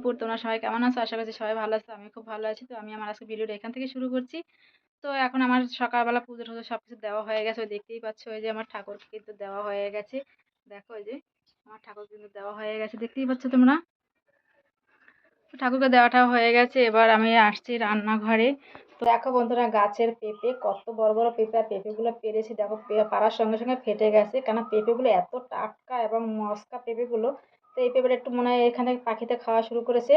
দুপুর তোমরা সবাই কেমন আছো? আশা করছি সবাই ভালো আছো আমি খুব ভালো আছি। তো আমি আমার আজকে ভিডিওটা এখান থেকে শুরু করছি। তো এখন আমার সকালবেলা পুজো টুজো সব কিছু দেওয়া হয়ে গেছে। ওই দেখতেই পাচ্ছ ওই যে আমার ঠাকুরকে কিন্তু দেওয়া হয়ে গেছে। দেখো ওই যে আমার ঠাকুর কিন্তু দেওয়া হয়ে গেছে। দেখতেই পাচ্ছ তোমরা? ঠাকুরকে দেওয়াটা হয়ে গেছে। এবার আমি আসছি রান্নাঘরে। তো দেখো বন্ধুরা, গাছের পেঁপে কত বড় বড় পেঁপে আর পেঁপেগুলো পেরেছি। দেখো পাড়ার সঙ্গে সঙ্গে ফেটে গেছে। কেন পেঁপেগুলো এত টাটকা এবং মস্কা পেঁপেগুলো তো এই পেঁপেটা একটু মনে হয় এখান পাখিতে খাওয়া শুরু করেছে।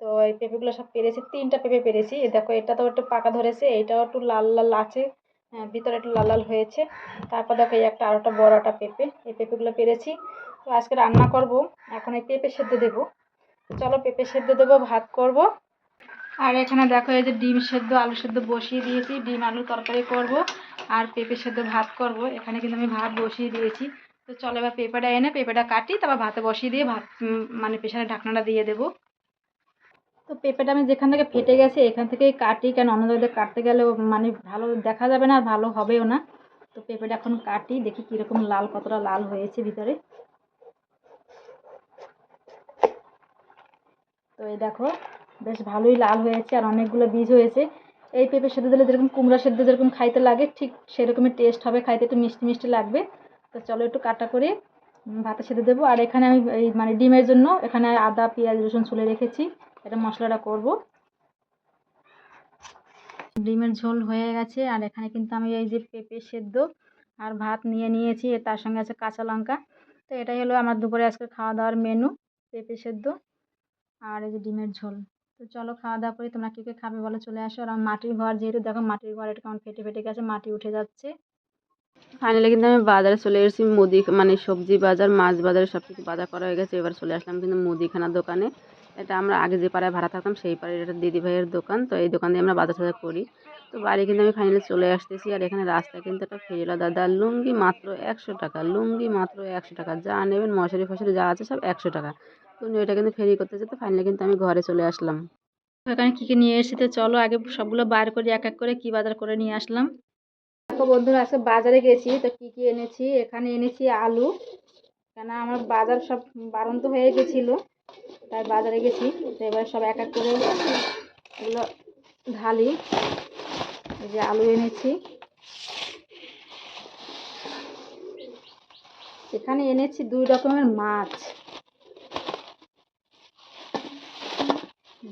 তো এই পেঁপেগুলো সব পেরেছি তিনটা পেঁপে পেরেছি। দেখো এটা তো একটু পাকা ধরেছে এইটাও একটু লাল লাল আছে হ্যাঁ, ভিতরে একটু লাল লাল হয়েছে। তারপর দেখো এই একটা আরেকটা বড় একটা পেঁপে এই পেঁপেগুলো পেরেছি। তো আজকে রান্না করব এখন এই পেঁপে সেদ্ধ দেবো। চলো পেঁপে সেদ্ধ দেবো ভাত করব। আর এখানে দেখো এই যে ডিম সেদ্ধ আলু সেদ্ধ বসিয়ে দিয়েছি। ডিম আলু তরকারি করব আর পেঁপে সেদ্ধ ভাত করব। এখানে কিন্তু আমি ভাত বসিয়ে দিয়েছি। তো চলো এবার পেঁপেটা এনে পেঁপেটা কাটি, তারপর ভাতে বসিয়ে দিয়ে ভাত মানে প্রেশারে ঢাকনাটা দিয়ে দেবো। তো পেঁপেটা আমি যেখান থেকে ফেটে গেছে এখান থেকেই কাটি, কেন অন্য জায়গায় কাটতে গেলে মানে ভালো দেখা যাবে না আর ভালো হবেও না। তো পেঁপেটা এখন কাটি, দেখি কীরকম লাল, কতটা লাল হয়েছে ভিতরে। তো এই দেখো, বেশ ভালোই লাল হয়েছে আর অনেকগুলো বীজ হয়েছে। এই পেঁপে সেদ্ধ দিলে যেরকম কুমড়া সেদ্ধ যেরকম খাইতে লাগে, ঠিক সেরকমই টেস্ট হবে, খাইতে একটু মিষ্টি মিষ্টি লাগবে। তো চলো একটু কাটা করে উম, ভাতে সেদ্ধ দেবো। আর এখানে আমি এই মানে ডিমের জন্য এখানে আদা পেঁয়াজ রসুন ছুলে রেখেছি। এটা মশলাটা করব। ডিমের ঝোল হয়ে গেছে। আর এখানে কিন্তু আমি এই যে পেঁপে সেদ্ধ আর ভাত নিয়ে নিয়েছি। তার সঙ্গে আছে কাঁচা লঙ্কা। তো এটাই হলো আমার দুপুরে আজকে খাওয়া দাওয়ার মেনু পেঁপে সেদ্ধ আর এই যে ডিমের ঝোল। তো চলো খাওয়া দাওয়া করি। তোমরা কে কে খাবে বলো চলে আসো। আর মাটির ঘর যেহেতু দেখো মাটির ঘর এটা কেমন ফেটে ফেটে গেছে মাটি উঠে যাচ্ছে। ফাইনালি কিন্তু আমি বাজারে চলে এসেছি মুদি মানে সবজি বাজার, মাছ বাজারে সব কিছু বাজার করা হয়ে গেছে। এবার চলে আসলাম কিন্তু মুদিখানার দোকানে। এটা আমরা আগে যে পাড়ায় ভাড়া থাকতাম, সেই পাড়ায় এটা দিদি ভাইয়ের দোকান। তো এই দোকান দিয়ে আমরা বাজার টাজার করি। তো বাড়ি কিন্তু আমি ফাইনালি চলে আসতেছি। আর এখানে রাস্তায় কিন্তু একটা ফেরিলা দাদা, লুঙ্গি মাত্র একশো টাকা, লুঙ্গি মাত্র একশো টাকা। যা নেবেন, মশারি ফশারি যা আছে সব একশো টাকা। তো ওইটা কিন্তু ফেরি করতে যেতে ফাইনালি কিন্তু আমি ঘরে চলে আসলাম। এখানে কী কী নিয়ে এসেছি? চলো, আগে সবগুলো বার করি, এক এক করে কী বাজার করে নিয়ে আসলাম। দেখো বন্ধুরা, আজকে বাজারে গেছি, তো কী কী এনেছি? এখানে এনেছি আলু কেন আমার বাজার সব বারন্ত হয়ে গেছিল, তাই বাজারে গেছি। তো এবার সব এক এক করে এগুলো ঢালি, এই যে আলু এনেছি। এখানে এনেছি দুই রকমের মাছ।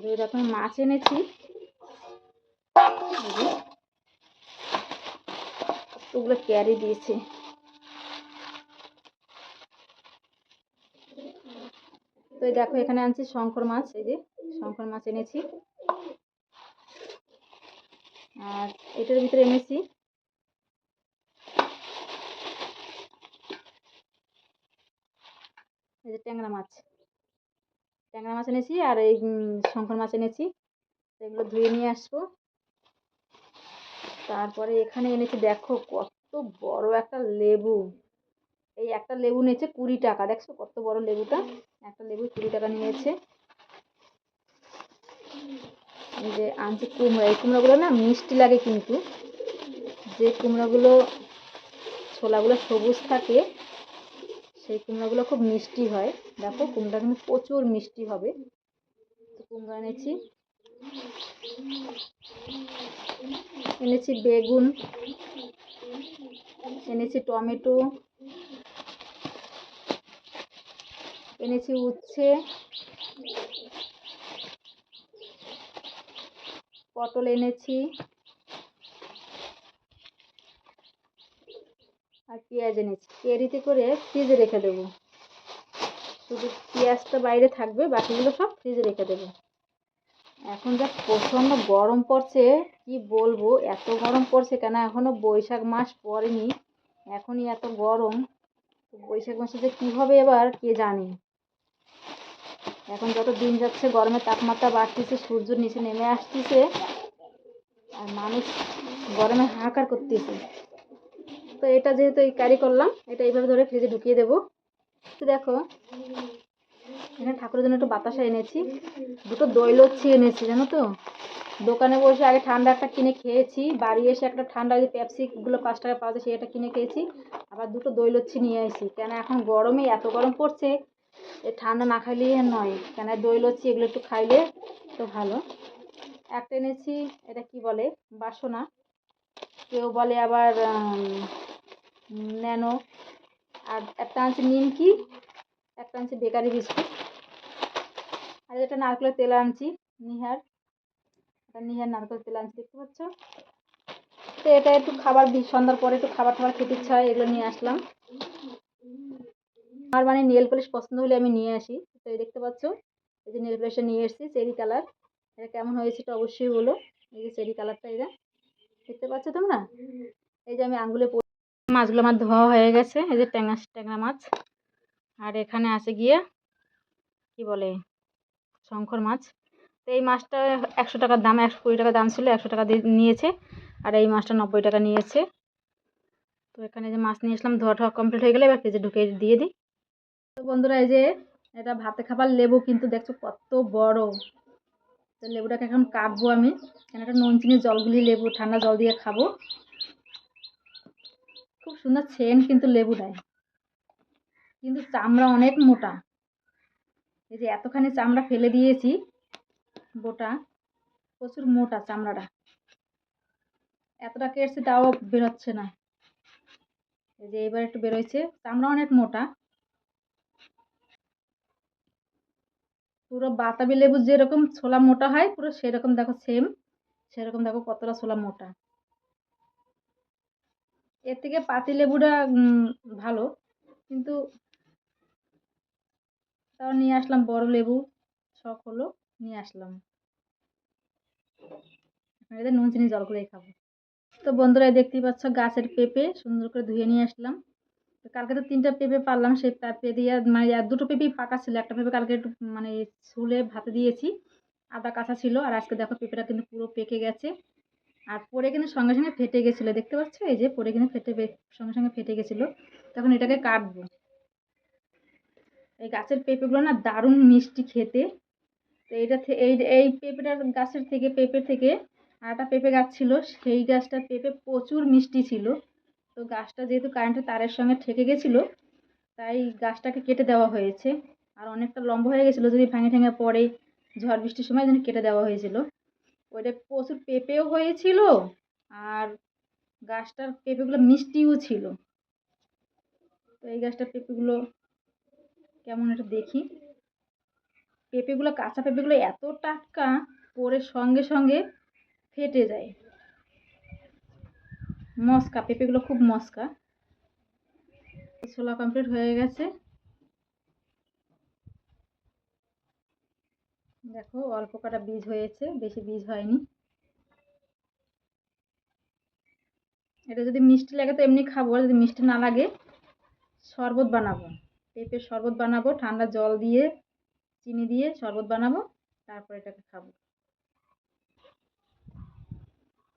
দুই রকমের মাছ এনেছি। যে, ক্যারি দিয়েছে। তো দেখো এখানে আনছি শঙ্কর মাছ এই যে শঙ্কর মাছ এনেছি। আর এটার ভিতরে এনেছি এই যে ট্যাংরা মাছ। ট্যাংরা মাছ এনেছি আর এই শঙ্কর মাছ এনেছি। এগুলো ধুয়ে নিয়ে আসব। তারপরে এখানে এনেছি, দেখো কত বড় একটা লেবু। এই একটা লেবু নিয়েছে কুড়ি টাকা, দেখছ কত বড় লেবুটা? একটা লেবু কুড়ি টাকা নিয়েছে। এই যে আনছে কুমড়ো, এই কুমড়োগুলো না মিষ্টি লাগে কিন্তু। যে কুমড়োগুলো, ছোলাগুলো সবুজ থাকে, সেই কুমড়োগুলো খুব মিষ্টি হয়। দেখো কুমড়া কিন্তু প্রচুর মিষ্টি হবে। তো কুমড়ো এনেছি। এনেছি বেগুন, এনেছি টমেটো, এনেছি উচ্ছে, পটল এনেছি আর পেঁয়াজ এনেছি। কেরিতে করে ফ্রিজে রেখে দেবো। শুধু পেঁয়াজটা বাইরে থাকবে, বাকিগুলো সব ফ্রিজে রেখে দেবো। এখন যা প্রচণ্ড গরম পড়ছে, কি বলব? এত গরম পড়ছে কেন? এখনও বৈশাখ মাস পড়েনি। এখনই এত গরম। বৈশাখ মাসে যে কী হবে এবার, কে জানে? এখন যত দিন যাচ্ছে, গরমের তাপমাত্রা বাড়তেছে সূর্য নিচে নেমে আসতেছে। আর মানুষ গরমে হাহাকার করতেছে। তো এটা যেহেতু এই ক্যারি করলাম, এটা এইভাবে ধরে ফ্রিজে ঢুকিয়ে দেবো। তো দেখো এখানে ঠাকুরের জন্য একটু বাতাসা এনেছি। দুটো দই লচ্ছি এনেছি, জানো তো? দোকানে বসে আগে ঠান্ডা একটা কিনে খেয়েছি। বাড়ি এসে একটা ঠান্ডা যে পেপসিগুলো পাঁচ টাকা পাওয়া যায় সেটা কিনে খেয়েছি। আবার দুটো দই লচ্ছি নিয়ে আসি কেন এখন গরমে এত গরম পড়ছে, এ ঠান্ডা না খাইলে নয়। কেন দই লচ্ছি এগুলো একটু খাইলে তো ভালো। একটা এনেছি, এটা কি বলে? বাসনা। কেউ বলে আবার ন্যানো। আর একটা আনছে নিমকি, একটা আনছে বেকারি বিস্কুট। আর এটা নারকেলের তেল আনছি, নিহার। এটা নিহার নারকেল তেল আনছি, দেখতে পাচ্ছ? তো এটা একটু খাবার সন্ধ্যার পরে একটু খাবার টাবার খেতে ইচ্ছা হয়, এগুলো নিয়ে আসলাম। আমার মানে নেল পলিশ পছন্দ হলে আমি নিয়ে আসি। তো এই দেখতে পাচ্ছ? এই যে নেল পলিশটা নিয়ে এসেছি, চেরি কালার। এটা কেমন হয়েছে এটা অবশ্যই বলো। এই যে চেরি কালারটা এটা। দেখতে পাচ্ছ তোমরা? এই যে আমি আঙ্গুলে মাছগুলো আমার ধোয়া হয়ে গেছে। এই যে ট্যাংরা ট্যাংরা মাছ। আর এখানে আছে গিয়ে, কি বলে? শঙ্কর মাছ। তো এই মাছটা একশো টাকার দাম, একশো কুড়ি টাকা দাম ছিল, একশো টাকা দিয়ে নিয়েছে। আর এই মাছটা নব্বই টাকা নিয়েছে। তো এখানে যে মাছ নিয়ে এসলাম, ধোয়া ঠোয়া কমপ্লিট হয়ে গেলে এবার ফ্রিজে ঢুকে দিয়ে দিই। তো বন্ধুরা, এই যে এটা ভাতে খাবার লেবু কিন্তু দেখছ কত বড়। তো লেবুটাকে এখন কাটবো আমি। কেন একটা নুন চিনি জলগুলি লেবু, ঠান্ডা জল দিয়ে খাব। খুব সুন্দর সেন্ট কিন্তু লেবুটায়। কিন্তু চামড়া অনেক মোটা। এই যে এতখানি চামড়া ফেলে দিয়েছি, গোটা প্রচুর মোটা চামড়াটা। এতটা কেটছে তাও বেরোচ্ছে না। এই যে এবার একটু বেরোচ্ছে চামড়া অনেক মোটা। পুরো বাতাবি লেবু যেরকম ছোলা মোটা হয়, পুরো সেরকম দেখো সেম সেরকম দেখো কতটা ছোলা মোটা। এর থেকে পাতি লেবুটা ভালো, কিন্তু তাও নিয়ে আসলাম বড় লেবু, শখ হলো, নিয়ে আসলাম। এদের নুন, চিনি, জল করেই খাব। তো বন্ধুরা দেখতেই পাচ্ছ গাছের পেঁপে, সুন্দর করে ধুয়ে নিয়ে আসলাম। তো কালকে তো তিনটা পেঁপে পারলাম, সেই পেঁপে দিয়ে মানে দুটো পেঁপেই পাকা ছিল। একটা পেঁপে কালকে একটু মানে ছুলে ভাতে দিয়েছি, আদা কাঁচা ছিল। আর আজকে দেখো পেঁপেটা কিন্তু পুরো পেকে গেছে। আর পরে কিন্তু সঙ্গে সঙ্গে ফেটে গেছিল। দেখতে পাচ্ছ? এই যে পরে কিন্তু ফেটে, সঙ্গে সঙ্গে ফেটে গেছিল। তখন এটাকে কাটবো। এই গাছের পেঁপেগুলো না দারুণ মিষ্টি খেতে। তো এইটা থে- এই এই পেঁপেটার গাছের থেকে পেঁপে থেকে একটা পেঁপে গাছ ছিল, সেই গাছটার পেঁপে প্রচুর মিষ্টি ছিল। তো গাছটা যেহেতু কারেন্টের তারের সঙ্গে ঠেকে গেছিল, তাই গাছটাকে কেটে দেওয়া হয়েছে। আর অনেকটা লম্বা হয়ে গেছিল, যদি ভেঙে ঠেঙে পড়ে, ঝড় বৃষ্টির সময় যেন কেটে দেওয়া হয়েছিল। ওইটা প্রচুর পেঁপেও হয়েছিল, আর গাছটার পেঁপেগুলো মিষ্টিও ছিল। তো এই গাছটার পেঁপেগুলো কেমন এটা দেখি। পেঁপেগুলো, কাঁচা পেঁপেগুলো এত টাটকা, পরে সঙ্গে সঙ্গে ফেটে যায়। মস্কা, পেঁপেগুলো খুব মস্কা। ছোলা কমপ্লিট হয়ে গেছে। দেখো, অল্প কটা বীজ হয়েছে, বেশি বীজ হয়নি। এটা যদি মিষ্টি লাগে তো এমনি খাব যদি মিষ্টি না লাগে, শরবত বানাবো। পেঁপের শরবত বানাবো, ঠান্ডা জল দিয়ে, চিনি দিয়ে শরবত বানাবো, তারপর এটাকে খাব।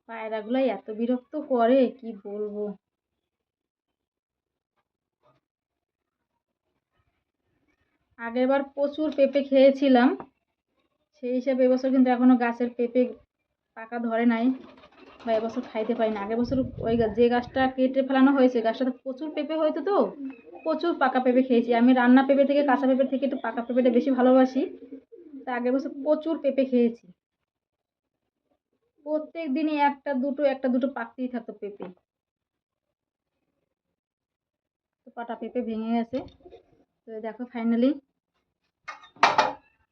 পায়রাগুলাই এত বিরক্ত করে, কি বলব? আগেরবার প্রচুর পেঁপে খেয়েছিলাম, সেই হিসাবে এবছর কিন্তু এখনও গাছের পেঁপে পাকা ধরে নাই। বা এবছর খাইতে পারি না। আগের বছর ওই যে গাছটা কেটে ফেলানো হয়েছে, গাছটাতে প্রচুর পেঁপে হয়তো তো? প্রচুর পাকা পেঁপে খেয়েছি। আমি রান্না পেঁপে থেকে, কাঁচা পেঁপে থেকে একটু পাকা পেঁপেটা বেশি ভালোবাসি। তা আগের বছর প্রচুর পেঁপে খেয়েছি। প্রত্যেক দিনই একটা দুটো একটা দুটো পাকতেই থাকতো পেঁপে। তো কটা পেঁপে ভেঙে গেছে। তো দেখো ফাইনালি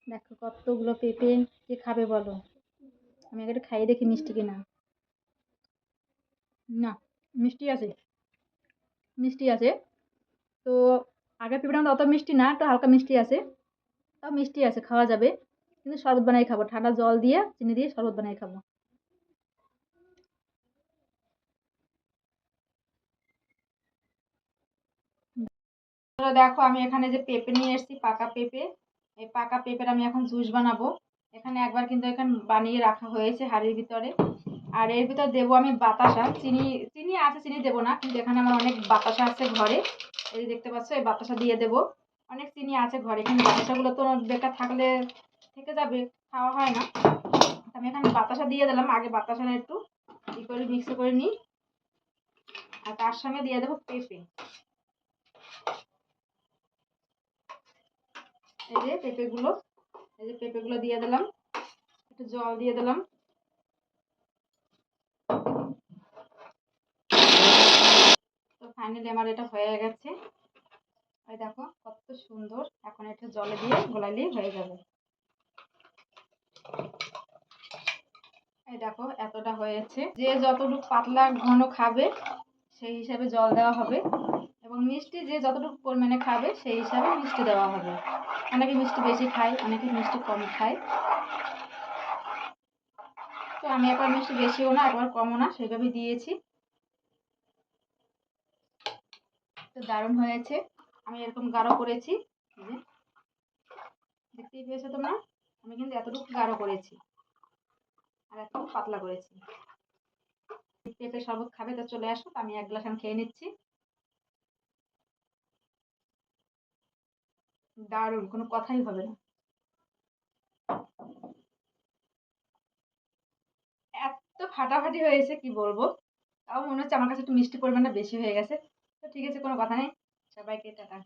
দেখো কতগুলো পেঁপে, কে খাবে বলো? আমি একটু খাইয়ে দেখি মিষ্টি কিনা। না, মিষ্টি আছে। মিষ্টি আছে। তো আগের পেঁপেটার মতো অত মিষ্টি না, একটু হালকা মিষ্টি আছে। তাও মিষ্টি আছে, খাওয়া যাবে। কিন্তু শরবত বানাই খাব, ঠান্ডা জল দিয়ে, চিনি দিয়ে শরবত বানাই খাব। দেখো, আমি এখানে যে পেঁপে নিয়ে এসেছি, পাকা পেঁপে। এই পাকা পেঁপের আমি এখন জুস বানাবো। এখানে একবার কিন্তু এখানে বানিয়ে রাখা হয়েছে হাড়ির ভিতরে। আর এর ভিতর দেবো আমি বাতাসা। চিনি চিনি আছে, চিনি দেবো না, কিন্তু এখানে আমার অনেক বাতাসা আছে ঘরে। এই দেখতে পাচ্ছ, এই বাতাসা দিয়ে দেবো। অনেক চিনি আছে ঘরে, কিন্তু বাতাসাগুলো তো বেকার থাকলে থেকে যাবে, খাওয়া হয় না। আমি এখানে বাতাসা দিয়ে দিলাম, আগে বাতাসাটা একটু ই করে মিক্স করে নিই। আর তার সঙ্গে দিয়ে দেবো পেঁপে। এই যে পেঁপেগুলো, এই যে পেঁপেগুলো দিয়ে দিলাম। একটু জল দিয়ে দিলাম। ফাইনালি আমার এটা হয়ে গেছে। এই দেখো, কত সুন্দর। এখন এটা জলে দিয়ে গোলালেই হয়ে যাবে। এই দেখো, এতটা হয়েছে। যে যতটুকু পাতলা ঘন খাবে, সেই হিসাবে জল দেওয়া হবে। এবং মিষ্টি যে যতটুকু পরিমাণে খাবে, সেই হিসাবে মিষ্টি দেওয়া হবে। অনেকে মিষ্টি বেশি খায়, অনেকে মিষ্টি কম খায়। তো আমি একবার মিষ্টি বেশিও না, একবার কমও না সেইভাবে দিয়েছি। তো দারুণ হয়েছে। আমি এরকম গাঢ় করেছি। দেখতেই পেয়েছ তোমরা? আমি কিন্তু এতটুকু গাঢ় করেছি। আর এতটুকু পাতলা করেছি। পেঁপে শরবত খাবে, তো চলে আসো। আমি এক গ্লাস খেয়ে নিচ্ছি। দারুণ, কোনো কথাই হবে না। এত ফাটাফাটি হয়েছে, কি বলব? তাও মনে হচ্ছে আমার কাছে একটু মিষ্টি পরিমাণটা বেশি হয়ে গেছে। তো ঠিক আছে কোনো কথা নেই। সবাইকে টাটা।